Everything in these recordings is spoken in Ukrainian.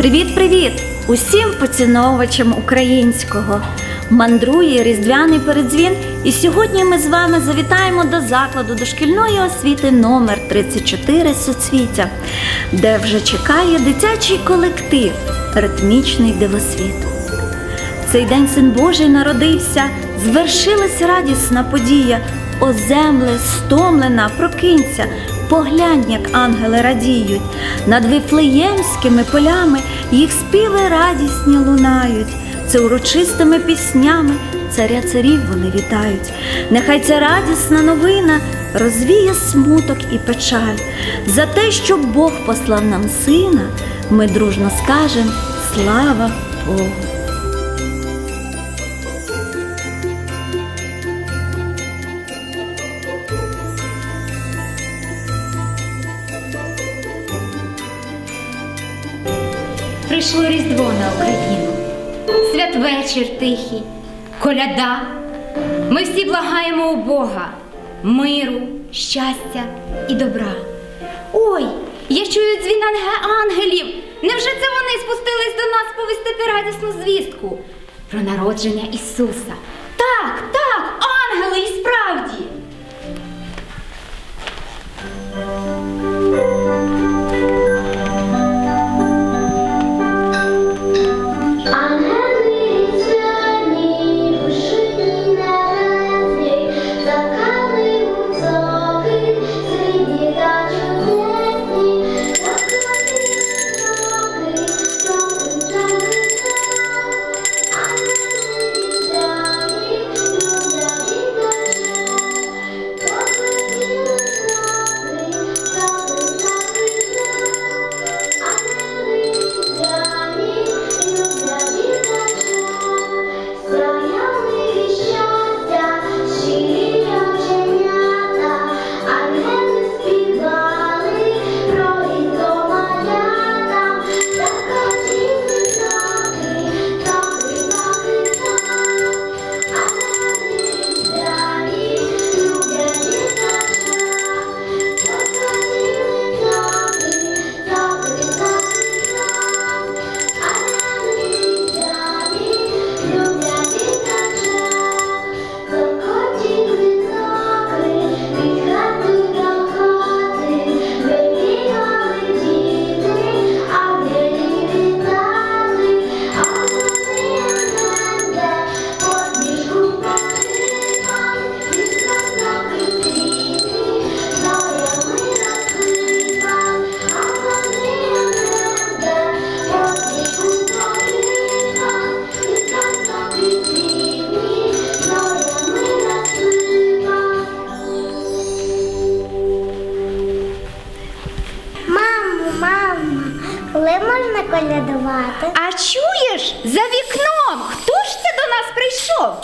Привіт-привіт усім поціновувачам українського. Мандрує різдвяний передзвін, і сьогодні ми з вами завітаємо до закладу дошкільної освіти номер 34 Соцвіття, де вже чекає дитячий колектив Ритмічний дивосвіт. Цей день син Божий народився, звершилась радісна подія. О земле стомлена, прокинься, поглянь, як ангели радіють, над вифлеємськими полями їх співи радісні лунають. Це урочистими піснями царя царів вони вітають. Нехай ця радісна новина розвіє смуток і печаль. За те, що Бог послав нам сина, ми дружно скажем слава Богу. Прийшло Різдво на Україну, святвечір тихий, коляда. Ми всі благаємо у Бога миру, щастя і добра. Ой, я чую дзвін ангелів. Невже це вони спустились до нас повістити радісну звістку про народження Ісуса? Так, так, ангели і справді. Колядувати? А чуєш за вікном? Хто ж це до нас прийшов?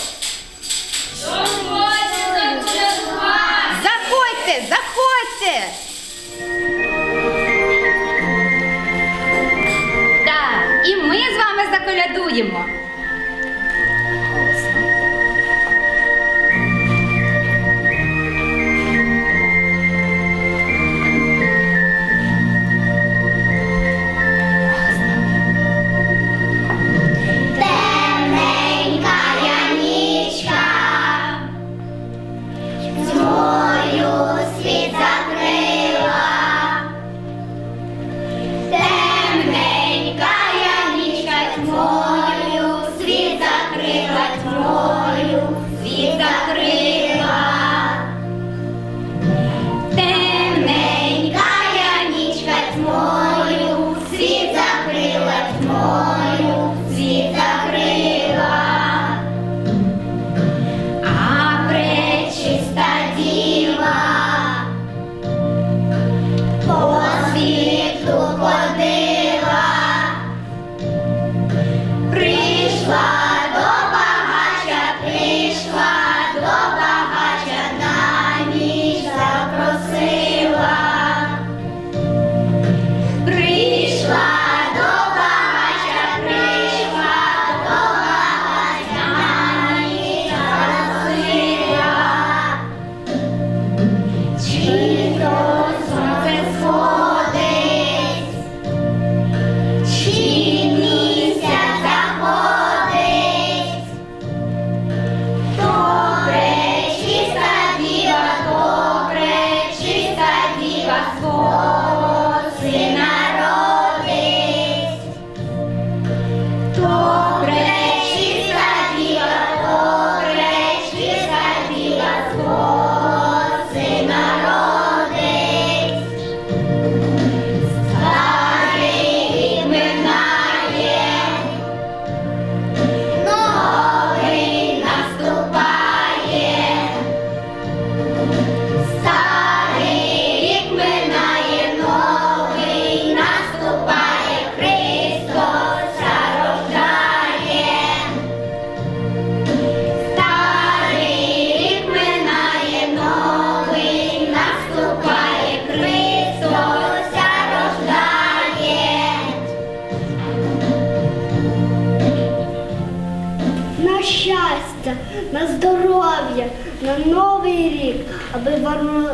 На здоров'я, на новий рік, аби вам,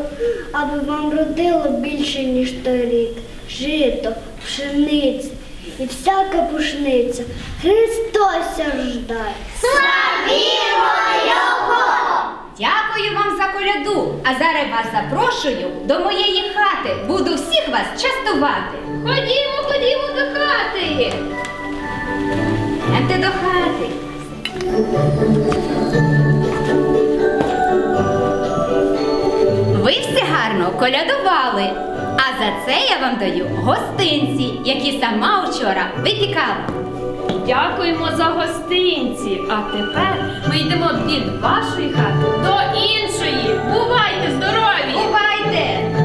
аби вам родило більше, ніж торік. Жито, пшениця і всяка пушниця. Христос рождає. Славімо Його! Дякую вам за коляду. А зараз вас запрошую до моєї хати. Буду всіх вас частувати. Ходімо, ходімо до хати. Ви всі гарно колядували. А за це я вам даю гостинці, які сама вчора випікала. Дякуємо за гостинці. А тепер ми йдемо від вашої хати до іншої. Бувайте здорові! Бувайте!